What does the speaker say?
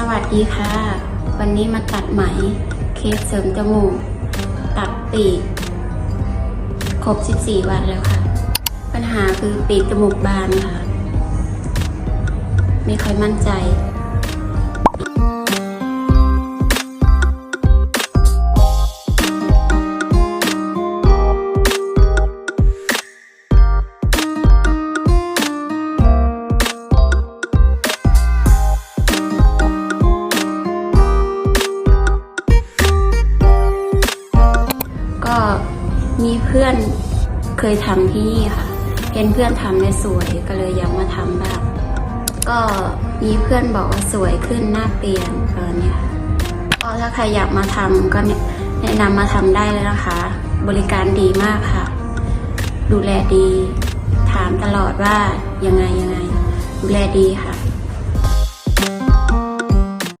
สวัสดีค่ะ วันนี้มาตัดไหม เคสเสริมจมูก ตัดปีก ครบ 14 วันแล้วค่ะ ปัญหาคือปีกจมูกบานค่ะ ไม่ค่อยมั่นใจ มีเพื่อนเคยทำที่นี่ค่ะเห็นเพื่อนทำได้สวยก็เลยอยากมาทำบ้างก็มีเพื่อนบอกว่าสวยขึ้นหน้าเปลี่ยนประมาณเนี้ยค่ะก็ถ้าใครอยากมาทำก็แนะนำมาทำได้เลยนะคะ บริการดีมากค่ะ ดูแลดี ถามตลอดว่ายังไงยังไง ดูแลดีค่ะ